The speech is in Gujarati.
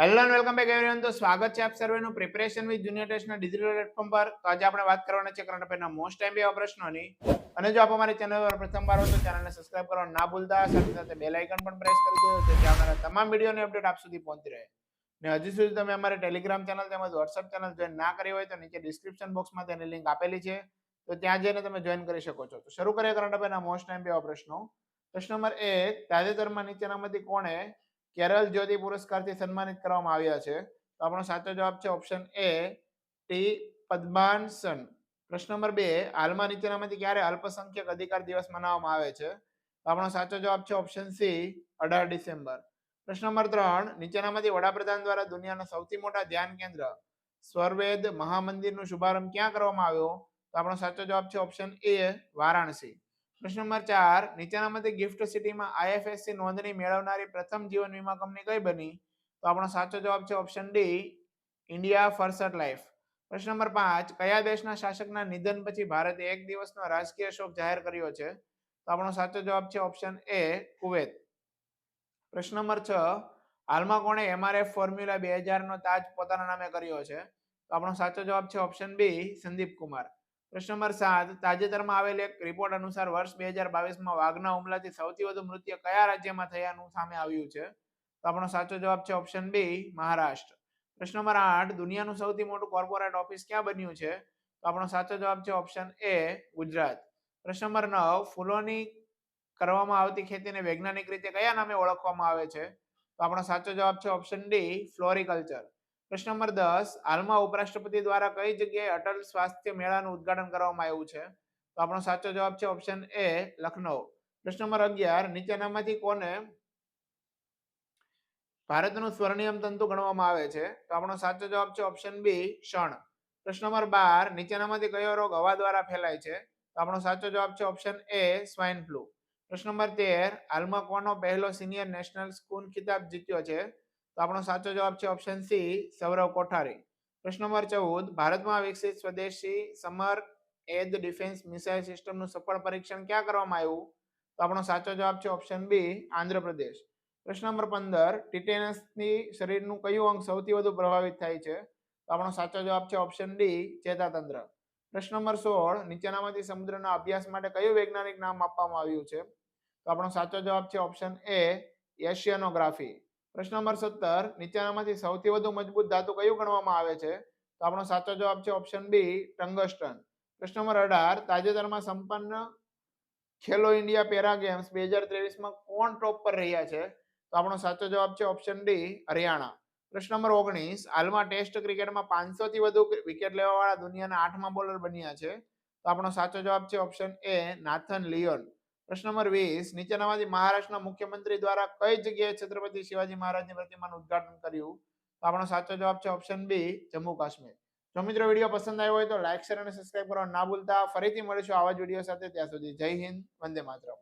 Hello and welcome back everyone તો સ્વાગત છે આપ સર્વેનું પ્રિપેરેશન વિથ જુનિયર ટેસ્ટના ડિજિટલ પ્લેટફોર્મ પર. તો આજે આપણે વાત કરવાના છે કરંટ અફેરના મોસ્ટ ટાઈમ એવા પ્રશ્નોની. અને જો આપ અમારી ચેનલ પર પ્રથમ વાર હો તો ચેનલને સબસ્ક્રાઇબ કરવાનું ના ભૂલતા. સાથે સાથે બેલ આઇકન પણ પ્રેસ કરી દેજો, જેથી અમારા તમામ વિડીયોની અપડેટ આપ સુધી પહોંચી રહે. ને હજી સુધી તમે અમારી ટેલિગ્રામ ચેનલ તેમજ વોટ્સઅપ ચેનલ જોઈન ના કરી હોય તો નીચે ડિસ્ક્રિપ્શન બોક્સમાં તેની લિંક આપેલી છે. તો ત્યાં જઈને તમે જોઈન કરી શકો છો. તો શરૂ કરીએ કરંટ અફેરના મોસ્ટ ટાઈમ એવા પ્રશ્નો. પ્રશ્ન નંબર એક, તાજેતરમાં નીચેનામાંથી કોણે કેરળ જ્યોતિ પુરસ્કારથી સન્માનિત કરવામાં આવ્યા છે. તો આપણો સાચો જવાબ છે ઓપ્શન એ ટી પદ્માનસન પ્રશ્ન નંબર બે, હાલમાં નીચેનામાંથી ક્યારે અલ્પસંખ્યક અધિકાર દિવસ મનાવવામાં આવે છે? તો આપણો સાચો જવાબ છે ઓપ્શન સી, અઢાર ડિસેમ્બર. પ્રશ્ન નંબર ત્રણ, નીચેનામાંથી વડાપ્રધાન દ્વારા દુનિયાના સૌથી મોટા ધ્યાન કેન્દ્ર, સ્વરવેદ મહામંદિરનો શુભારંભ ક્યાં કરવામાં આવ્યો? તો આપણો સાચો જવાબ છે ઓપ્શન એ, વારાણસી. પ્રશ્ન નંબર ચાર નીચેનામાંથી ગિફ્ટ સિટીમાં આઈએફએસસી નોંધણી મેળવનારી પ્રથમ જીવન વીમા કંપની કઈ બની? તો આપણો સાચો જવાબ છે option D India first life પ્રશ્ન નંબર પાંચ, કયા દેશના શાસકના નિધન પછી ભારતે એક દિવસનો રાજકીય શોક જાહેર કર્યો છે? તો આપણો સાચો જવાબ છે ઓપ્શન એ કુવેત. પ્રશ્ન નંબર છ, હાલમાં કોણે એમઆરએફ ફોર્મ્યુલા બે હજારનો તાજ પોતાના નામે કર્યો છે? તો આપણો સાચો જવાબ છે ઓપ્શન બી સંદીપ કુમાર. પ્રશ્ન નંબર સાત, તાજેતરમાં આવેલ એક રિપોર્ટ અનુસાર વર્ષ બે હજાર બાવીસમાં વાઘના હુમલાથી સૌથી વધુ મૃત્યુ કયા રાજ્યમાં થયાનું સામે આવ્યું છે? તો આપણો સાચો જવાબ છે ઓપ્શન બી મહારાષ્ટ્ર. પ્રશ્ન નંબર આઠ, દુનિયાનું સૌથી મોટું કોર્પોરેટ ઓફિસ ક્યાં બન્યું છે? તો આપણો સાચો જવાબ છે ઓપ્શન એ ગુજરાત. પ્રશ્ન નંબર નવ, ફૂલોની કરવામાં આવતી ખેતીને વૈજ્ઞાનિક રીતે કયા નામે ઓળખવામાં આવે છે? તો આપણો સાચો જવાબ છે ઓપ્શન ડી ફ્લોરિકલ્ચર. પ્રશ્ન નંબર દસ, હાલમાં ઉપરાષ્ટ્રપતિ દ્વારા કઈ જગ્યાએ અટલ સ્વાસ્થ્ય મેળાનું ઉદ્ઘાટન કરવામાં આવ્યું છે? તો આપણો સાચો જવાબ છે ઓપ્શન એ લખનૌ. પ્રશ્ન નંબર અગિયાર, નીચેનામાંથી કોને ભારતનું સ્વર્ણિયમ તંતુ ગણવામાં આવે છે? તો આપણો સાચો જવાબ છે ઓપ્શન બી ક્ષણ. પ્રશ્ન નંબર બાર, નીચેનામાંથી કયો રોગ હવા દ્વારા ફેલાય છે? તો આપણો સાચો જવાબ છે ઓપ્શન એ સ્વાઇન ફ્લુ. પ્રશ્ન નંબર તેર, હાલમાં કોનો પહેલો સિનિયર નેશનલ સ્કૂલ ખિતાબ જીત્યો છે? તો આપણો સાચો જવાબ છે ઓપ્શન સી સૌરવ કોઠારી. પ્રશ્ન નંબર ચૌદ, ભારતમાં વિકસિત સ્વદેશી સમર એદ ડિફેન્સ મિસાઇલ સિસ્ટમનું સફળ પરીક્ષણ ક્યાં કરવામાં આવ્યું? તો આપણો સાચો જવાબ છે ઓપ્શન બી આંધ્રપ્રદેશ. પ્રશ્ન નંબર પંદર, ટિટેનસની શરીરનું કયું અંગ સૌથી વધુ પ્રભાવિત થાય છે? તો આપણો સાચો જવાબ છે ઓપ્શન ડી ચેતાતંત્ર. પ્રશ્ન નંબર સોળ, નીચેનામાંથી સમુદ્રના અભ્યાસ માટે કયું વૈજ્ઞાનિક નામ આપવામાં આવ્યું છે? તો આપણો સાચો જવાબ છે ઓપ્શન એ એશિયનોગ્રાફી. પ્રશ્ન નંબર સત્તર, નીચેનામાંથી સૌથી વધુ મજબૂત ધાતુ કયું ગણવામાં આવે છે? તો આપણો સાચો જવાબ છે ઓપ્શન બી ટંગસ્ટન. પ્રશ્ન નંબર અઢાર, તાજેતરમાં સંપન્ન ખેલો ઇન્ડિયા પેરા ગેમ્સ બે હજાર ત્રેવીસમાં કોણ ટોપ પર રહ્યા છે? તો આપણો સાચો જવાબ છે ઓપ્શન ડી હરિયાણા. પ્રશ્ન નંબર ઓગણીસ, હાલમાં ટેસ્ટ ક્રિકેટમાં પાંચસો થી વધુ વિકેટ લેવાવાળા દુનિયાના આઠમા બોલર બન્યા છે. તો આપણો સાચો જવાબ છે ઓપ્શન એ નાથન લિયોન. પ્રશ્ન નંબર વીસ નીચેનામાંથી મહારાષ્ટ્રના મુખ્યમંત્રી દ્વારા કઈ જગ્યાએ છત્રપતિ શિવાજી મહારાજની પ્રતિમાનું ઉદઘાટન કર્યું? તો આપણો સાચો જવાબ છે ઓપ્શન બી જમ્મુ કાશ્મીર. જો મિત્રો વીડિયો પસંદ આવ્યો હોય તો લાઈક શેર અને સબસ્ક્રાઈબ કરવા ના ભૂલતા. ફરીથી મળીશું આવા જ વીડિયો સાથે ત્યાં સુધી. જય હિન્દ, વંદે માતરમ.